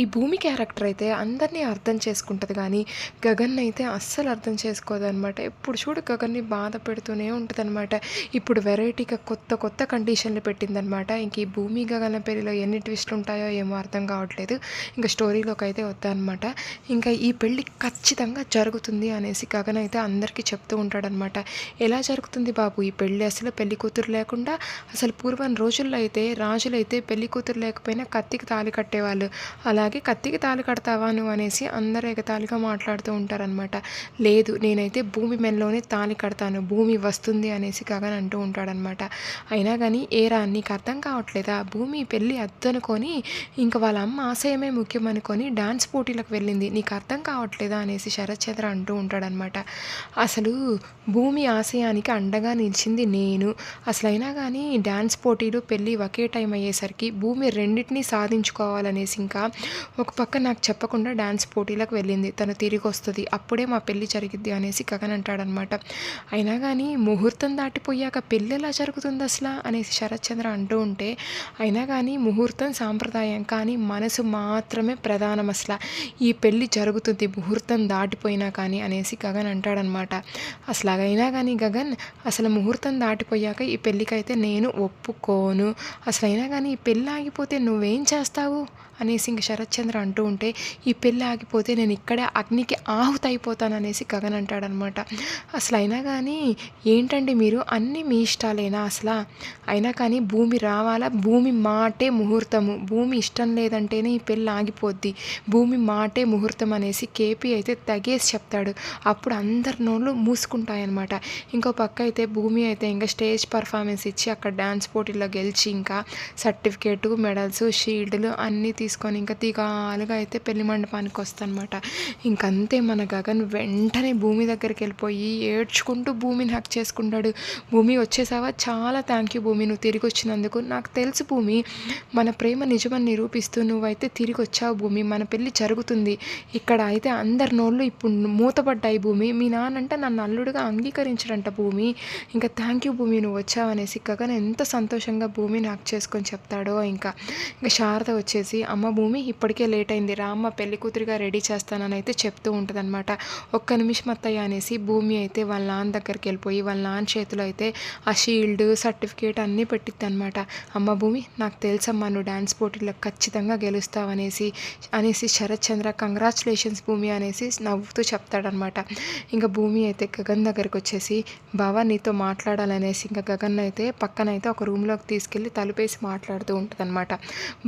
ఈ భూమి క్యారెక్టర్ అయితే అందరినీ అర్థం చేసుకుంటుంది కానీ గగన్ అయితే అస్సలు అర్థం చేసుకోదనమాట. ఎప్పుడు చూడు గగన్ని బాధ పెడుతూనే ఉంటుంది అనమాట ఇప్పుడు వెరైటీగా కొత్త కొత్త కండిషన్లు పెట్టిందనమాట. ఇంక ఈ భూమి గగన పెళ్ళిలో ఎన్ని ట్విస్ట్లు ఉంటాయో ఏమో అర్థం కావట్లేదు. ఇంకా స్టోరీలోకి అయితే వద్దనమాట. ఇంకా ఈ పెళ్ళి ఖచ్చితంగా జరుగుతుంది అనేసి గగన్ అయితే అందరికీ చెప్తూ ఉంటాడనమాట. ఎలా జరుగుతుంది బాబు ఈ పెళ్ళి? అసలు పెళ్ళి కూతురు లేకుండా అసలు పూర్వం రోజుల్లో అయితే రాజులైతే పెళ్ళి కూతురు లేకపోయినా కత్తికి తాళి కట్టేవాళ్ళు. అలా అలాగే కత్తికి తాళి కడతావా నువ్వు అనేసి అందరూ ఎగతాళిగా మాట్లాడుతూ ఉంటారనమాట లేదు నేనైతే భూమి మెనలోనే తాళి కడతాను భూమి వస్తుంది అనేసి గగన్ అంటూ ఉంటాడనమాట అయినా కానీ ఏరా నీకు అర్థం కావట్లేదా? భూమి పెళ్ళి అద్దనుకొని ఇంకా వాళ్ళ అమ్మ ఆశయమే ముఖ్యం అనుకొని డాన్స్ పోటీలకు వెళ్ళింది నీకు అర్థం కావట్లేదా అనేసి శరత్చంద్ర అంటూ ఉంటాడనమాట అసలు భూమి ఆశయానికి అండగా నిలిచింది నేను. అసలైనా కానీ డ్యాన్స్ పోటీలు పెళ్ళి ఒకే టైం అయ్యేసరికి భూమి రెండింటినీ సాధించుకోవాలనేసి ఇంకా ఒక పక్క నాకు చెప్పకుండా డ్యాన్స్ పోటీలకు వెళ్ళింది. తను తిరిగి వస్తుంది అప్పుడే మా పెళ్ళి జరిగిద్ది అనేసి గగన్ అంటాడనమాట. అయినా కానీ ముహూర్తం దాటిపోయాక పెళ్ళి ఎలా జరుగుతుంది అసలు? అనేసి శరత్చంద్ర అంటూ ఉంటే అయినా కానీ ముహూర్తం సాంప్రదాయం. కానీ మనసు మాత్రమే ప్రధానం అసలు. ఈ పెళ్ళి జరుగుతుంది ముహూర్తం దాటిపోయినా కానీ అనేసి గగన్ అంటాడనమాట. అసలు అయినా కానీ గగన్ అసలు ముహూర్తం దాటిపోయాక ఈ పెళ్ళికైతే నేను ఒప్పుకోను. అసలు అయినా కానీ ఈ పెళ్ళి ఆగిపోతే నువ్వేం చేస్తావు? అనేసి ఇంక శరత్చంద్ర అంటూ ఉంటే ఈ పెళ్ళి ఆగిపోతే నేను ఇక్కడే అగ్నికి ఆహుతి అయిపోతాను అనేసి గగన్ అంటాడనమాట. అసలు అయినా కానీ ఏంటండి మీరు? అన్నీ మీ ఇష్టాలేనా అసలు? అయినా కానీ భూమి రావాలా? భూమి మాటే ముహూర్తము. భూమి ఇష్టం లేదంటేనే ఈ పెళ్ళి ఆగిపోద్ది. భూమి మాటే ముహూర్తం అనేసి కేపీ అయితే తగేసి చెప్తాడు. అప్పుడు అందరి నోళ్ళు మూసుకుంటాయన్నమాట ఇంకో పక్క అయితే భూమి అయితే ఇంకా స్టేజ్ పర్ఫార్మెన్స్ ఇచ్చి అక్కడ డ్యాన్స్ పోటీలో గెలిచి ఇంకా సర్టిఫికేటు మెడల్స్ షీల్డ్లు అన్నీ తీసుకొని ఇంకా తీగాలుగా అయితే పెళ్ళి మండపానికి వస్తానమాట ఇంకంతే మన గగన్ వెంటనే భూమి దగ్గరికి వెళ్ళిపోయి ఏడ్చుకుంటూ భూమిని హక్ చేసుకుంటాడు. భూమి వచ్చేసావా? చాలా థ్యాంక్ యూ భూమి నువ్వు తిరిగి వచ్చినందుకు నాకు తెలుసు భూమి మన ప్రేమ నిజమని నిరూపిస్తూ నువ్వైతే తిరిగి వచ్చావు భూమి మన పెళ్ళి జరుగుతుంది. ఇక్కడ అయితే అందరి నోళ్ళు ఇప్పుడు మూతపడ్డాయి భూమి. మీ నాన్నంట నన్ను అల్లుడుగా అంగీకరించడంట భూమి. ఇంకా థ్యాంక్ యూ భూమి నువ్వు వచ్చావనేసి గగన్ ఎంత సంతోషంగా భూమిని హక్ చేసుకొని చెప్తాడో ఇంకా. ఇంకా శారద వచ్చేసి అమ్మ భూమి ఇప్పటికే లేట్ అయింది. రా అమ్మ పెళ్ళి కూతురిగా రెడీ చేస్తానని అయితే చెప్తూ ఉంటుందన్నమాట. ఒక్క నిమిషం అత్తయ్య అనేసి భూమి అయితే వాళ్ళ నాన్న దగ్గరికి వెళ్ళిపోయి వాళ్ళ నాన్న చేతిలో అయితే ఆ షీల్డ్ సర్టిఫికేట్ అన్నీ పెట్టిద్ది అనమాట అమ్మ భూమి నాకు తెలుసమ్మా నువ్వు డ్యాన్స్ పోటీలో ఖచ్చితంగా గెలుస్తావు అనేసి శరత్ చంద్ర కంగ్రాచులేషన్స్ భూమి అనేసి నవ్వుతూ చెప్తాడనమాట ఇంకా భూమి అయితే గగన్ దగ్గరికి వచ్చేసి బావా నీతో మాట్లాడాలనేసి ఇంకా గగన్ అయితే పక్కన అయితే ఒక రూమ్లోకి తీసుకెళ్ళి తలుపేసి మాట్లాడుతూ ఉంటుందన్నమాట.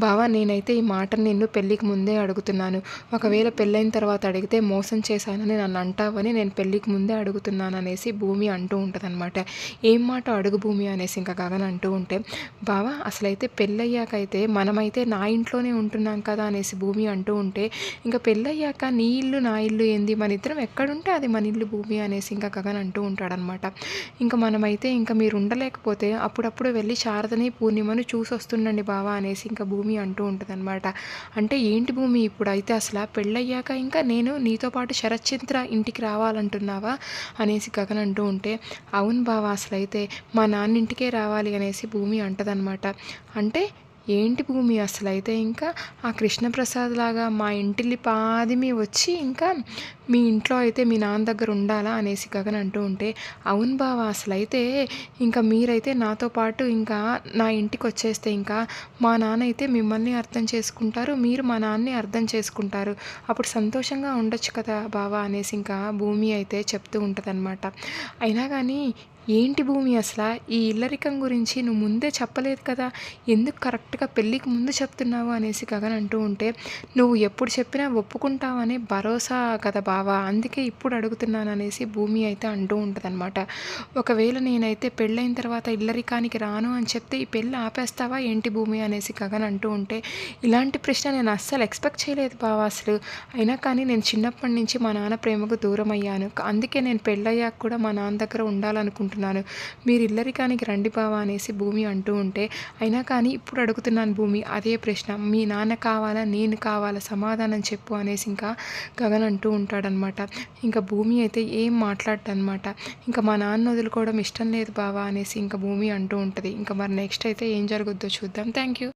బావా నేనైతే ఈ మాట నిన్ను పెళ్ళికి ముందే అడుగుతున్నాను. ఒకవేళ పెళ్ళైన తర్వాత అడిగితే మోసం చేశానని నన్ను అంటావని నేను పెళ్ళికి ముందే అడుగుతున్నాను అనేసి భూమి అంటూ ఉంటుందన్నమాట. ఏం మాట అడుగు భూమి అనేసి ఇంకా గగన్ అంటూ ఉంటే బావా అసలైతే పెళ్ళయ్యాకైతే మనమైతే నా ఇంట్లోనే ఉంటున్నాం కదా అనేసి భూమి అంటూ ఉంటే ఇంకా పెళ్ళయ్యాక నీ ఇల్లు నా ఇల్లు ఏంది? మన ఇద్దరం ఎక్కడుంటే అది మన ఇల్లు భూమి అనేసి ఇంకా గగన్ అంటూ ఉంటాడనమాట ఇంకా మనమైతే ఇంకా మీరు ఉండలేకపోతే అప్పుడప్పుడు వెళ్ళి శారదని పూర్ణిమను చూసి వస్తుండండి బావా అనేసి ఇంకా భూమి అంటూ ఉంటుంది అంటే అంటే ఏంటి భూమి ఇప్పుడు అయితే అసలు? పెళ్ళయ్యాక ఇంకా నేను నీతో పాటు శరత్చంద్ర ఇంటికి రావాలంటున్నావా? అనేసి గగన్ అంటూ ఉంటే అవును బావా అసలు అయితే మా నాన్నింటికే రావాలి అనేసి భూమి అంటదనమాట అంటే ఏంటి భూమి అసలు అయితే ఇంకా? ఆ కృష్ణప్రసాద్ లాగా మా ఇంటిల్లి పాదిమి వచ్చి ఇంకా మీ ఇంట్లో అయితే మీ నాన్న దగ్గర ఉండాలా అనేసి గగన్ అంటూ ఉంటే అవును బావ అసలు అయితే ఇంకా మీరైతే నాతో పాటు ఇంకా నా ఇంటికి వచ్చేస్తే ఇంకా మా నాన్న అయితే మిమ్మల్ని అర్థం చేసుకుంటారు మీరు మా నాన్నని అర్థం చేసుకుంటారు. అప్పుడు సంతోషంగా ఉండొచ్చు కదా బావా అనేసి ఇంకా భూమి అయితే చెప్తూ ఉంటుంది అయినా కానీ ఏంటి భూమి అసలు? ఈ ఇల్లరికం గురించి నువ్వు ముందే చెప్పలేదు కదా. ఎందుకు కరెక్ట్గా పెళ్ళికి ముందు చెప్తున్నావు అనేసి గగన్ అంటూ ఉంటే నువ్వు ఎప్పుడు చెప్పినా ఒప్పుకుంటావనే భరోసా కదా బావా. అందుకే ఇప్పుడు అడుగుతున్నాను అనేసి భూమి అయితే అంటూ ఉంటుందన్నమాట. ఒకవేళ నేనైతే పెళ్ళైన తర్వాత ఇల్లరికానికి రాను అని చెప్తే ఈ పెళ్ళి ఆపేస్తావా ఏంటి భూమి? అనేసి గగన్ అంటూ ఉంటే ఇలాంటి ప్రశ్న నేను అస్సలు ఎక్స్పెక్ట్ చేయలేదు బావా అసలు. అయినా కానీ నేను చిన్నప్పటి నుంచి మా నాన్న ప్రేమకు దూరం అయ్యాను అందుకే నేను పెళ్ళయ్యాక కూడా మా నాన్న దగ్గర ఉండాలనుకుంటున్నాను. అడుగుతున్నాను మీరు ఇల్లరికానికి రండి బావా అనేసి భూమి అంటూ ఉంటే అయినా కానీ ఇప్పుడు అడుగుతున్నాను భూమి అదే ప్రశ్న మీ నాన్న కావాలా నేను కావాలా సమాధానం చెప్పు అనేసి ఇంకా గగన్ అంటూ ఉంటాడనమాట. ఇంకా భూమి అయితే ఏం మాట్లాడటనమాట ఇంకా మా నాన్న వదులుకోవడం ఇష్టం లేదు బావా అనేసి ఇంకా భూమి అంటూ ఉంటుంది. ఇంకా మరి నెక్స్ట్ అయితే ఏం జరుగుద్దో చూద్దాం. Thank you.